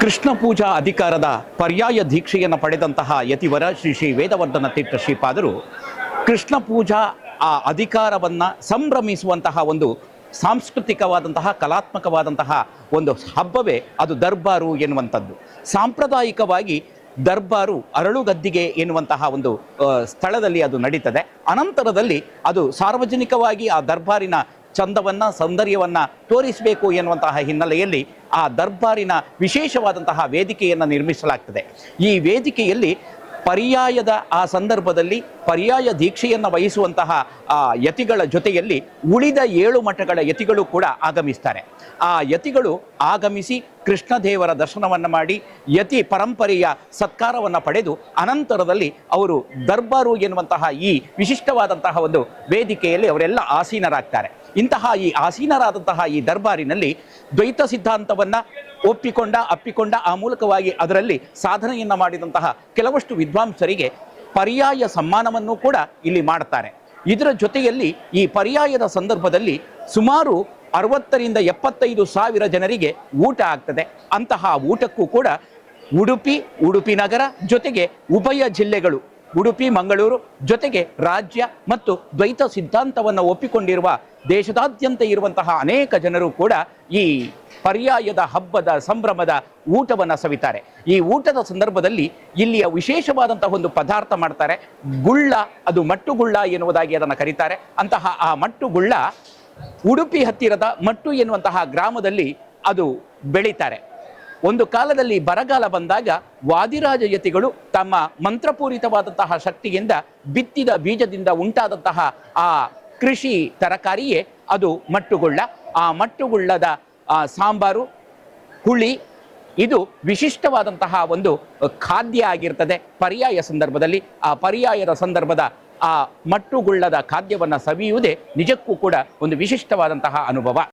ಕೃಷ್ಣ ಪೂಜಾ ಅಧಿಕಾರದ ಪರ್ಯಾಯ ದೀಕ್ಷೆಯನ್ನು ಪಡೆದಂತಹ ಯತಿವರ ಶ್ರೀ ಶ್ರೀ ವೇದವರ್ಧನ ತೀರ್ಥ ಶ್ರೀಪಾದರು ಕೃಷ್ಣ ಪೂಜಾ ಆ ಅಧಿಕಾರವನ್ನು ಸಂಭ್ರಮಿಸುವಂತಹ ಒಂದು ಸಾಂಸ್ಕೃತಿಕವಾದಂತಹ, ಕಲಾತ್ಮಕವಾದಂತಹ ಒಂದು ಹಬ್ಬವೇ ಅದು ದರ್ಬಾರು ಎನ್ನುವಂಥದ್ದು. ಸಾಂಪ್ರದಾಯಿಕವಾಗಿ ದರ್ಬಾರು ಅರಳುಗದ್ದಿಗೆ ಎನ್ನುವಂತಹ ಒಂದು ಸ್ಥಳದಲ್ಲಿ ಅದು ನಡೀತದೆ. ಅನಂತರದಲ್ಲಿ ಅದು ಸಾರ್ವಜನಿಕವಾಗಿ ಆ ದರ್ಬಾರಿನ ಚಂದವನ್ನ, ಸೌಂದರ್ಯವನ್ನ ತೋರಿಸಬೇಕು ಎನ್ನುವಂತಹ ಹಿನ್ನೆಲೆಯಲ್ಲಿ ಆ ದರ್ಬಾರಿನ ವಿಶೇಷವಾದಂತಹ ವೇದಿಕೆಯನ್ನು ನಿರ್ಮಿಸಲಾಗ್ತದೆ. ಈ ವೇದಿಕೆಯಲ್ಲಿ ಪರ್ಯಾಯದ ಆ ಸಂದರ್ಭದಲ್ಲಿ ಪರ್ಯಾಯ ದೀಕ್ಷೆಯನ್ನು ವಹಿಸುವಂತಹ, ಆ, ಯತಿಗಳ ಜೊತೆಯಲ್ಲಿ ಉಳಿದ ಏಳು ಮಠಗಳ ಯತಿಗಳು ಕೂಡ ಆಗಮಿಸ್ತಾರೆ. ಆ ಯತಿಗಳು ಆಗಮಿಸಿ ಕೃಷ್ಣದೇವರ ದರ್ಶನವನ್ನು ಮಾಡಿ, ಯತಿ ಪರಂಪರೆಯ ಸತ್ಕಾರವನ್ನು ಪಡೆದು ಅನಂತರದಲ್ಲಿ ಅವರು ದರ್ಬಾರು ಎನ್ನುವಂತಹ ಈ ವಿಶಿಷ್ಟವಾದಂತಹ ಒಂದು ವೇದಿಕೆಯಲ್ಲಿ ಅವರೆಲ್ಲ ಆಸೀನರಾಗ್ತಾರೆ. ಇಂತಹ ಈ ಆಸೀನರಾದಂತಹ ಈ ದರ್ಬಾರಿನಲ್ಲಿ ದ್ವೈತ ಸಿದ್ಧಾಂತವನ್ನು ಒಪ್ಪಿಕೊಂಡ, ಅಪ್ಪಿಕೊಂಡ, ಆ ಮೂಲಕವಾಗಿ ಅದರಲ್ಲಿ ಸಾಧನೆಯನ್ನು ಮಾಡಿದಂತಹ ಕೆಲವಷ್ಟು ವಿದ್ವಾಂಸರಿಗೆ ಪರ್ಯಾಯ ಸಮ್ಮಾನವನ್ನು ಕೂಡ ಇಲ್ಲಿ ಮಾಡ್ತಾರೆ. ಇದರ ಜೊತೆಯಲ್ಲಿ ಈ ಪರ್ಯಾಯದ ಸಂದರ್ಭದಲ್ಲಿ ಸುಮಾರು ಅರವತ್ತರಿಂದ ಎಪ್ಪತ್ತೈದು ಸಾವಿರ ಜನರಿಗೆ ಊಟ ಆಗ್ತದೆ. ಅಂತಹ ಊಟಕ್ಕೂ ಕೂಡ ಉಡುಪಿ ಉಡುಪಿ ನಗರ ಜೊತೆಗೆ ಉಭಯ ಜಿಲ್ಲೆಗಳು ಉಡುಪಿ, ಮಂಗಳೂರು ಜೊತೆಗೆ ರಾಜ್ಯ ಮತ್ತು ದ್ವೈತ ಸಿದ್ಧಾಂತವನ್ನು ಒಪ್ಪಿಕೊಂಡಿರುವ ದೇಶದಾದ್ಯಂತ ಇರುವಂತಹ ಅನೇಕ ಜನರು ಕೂಡ ಈ ಪರ್ಯಾಯದ ಹಬ್ಬದ ಸಂಭ್ರಮದ ಊಟವನ್ನು ಸವಿತಾರೆ. ಈ ಊಟದ ಸಂದರ್ಭದಲ್ಲಿ ಇಲ್ಲಿಯ ವಿಶೇಷವಾದಂತಹ ಒಂದು ಪದಾರ್ಥ ಮಾಡ್ತಾರೆ. ಗುಳ್ಳ, ಅದು ಮಟ್ಟುಗುಳ್ಳ ಎನ್ನುವುದಾಗಿ ಅದನ್ನು ಕರೀತಾರೆ. ಅಂತಹ ಆ ಮಟ್ಟುಗುಳ್ಳ ಉಡುಪಿ ಹತ್ತಿರದ ಮಟ್ಟು ಎನ್ನುವಂತಹ ಗ್ರಾಮದಲ್ಲಿ ಅದು ಬೆಳೀತಾರೆ. ಒಂದು ಕಾಲದಲ್ಲಿ ಬರಗಾಲ ಬಂದಾಗ ವಾದಿರಾಜ ಯತಿಗಳು ತಮ್ಮ ಮಂತ್ರಪೂರಿತವಾದಂತಹ ಶಕ್ತಿಯಿಂದ ಬಿತ್ತಿದ ಬೀಜದಿಂದ ಉಂಟಾದಂತಹ ಆ ಕೃಷಿ ತರಕಾರಿಯೇ ಅದು ಮಟ್ಟುಗುಳ್ಳ. ಆ ಮಟ್ಟುಗುಳ್ಳದ ಸಾಂಬಾರು, ಹುಳಿ, ಇದು ವಿಶಿಷ್ಟವಾದಂತಹ ಒಂದು ಖಾದ್ಯ ಆಗಿರ್ತದೆ. ಪರ್ಯಾಯ ಸಂದರ್ಭದಲ್ಲಿ ಆ ಪರ್ಯಾಯದ ಸಂದರ್ಭದ ಆ ಮಟ್ಟುಗುಳ್ಳದ ಖಾದ್ಯವನ್ನು ಸವಿಯುವುದೇ ನಿಜಕ್ಕೂ ಕೂಡ ಒಂದು ವಿಶಿಷ್ಟವಾದಂತಹ ಅನುಭವ.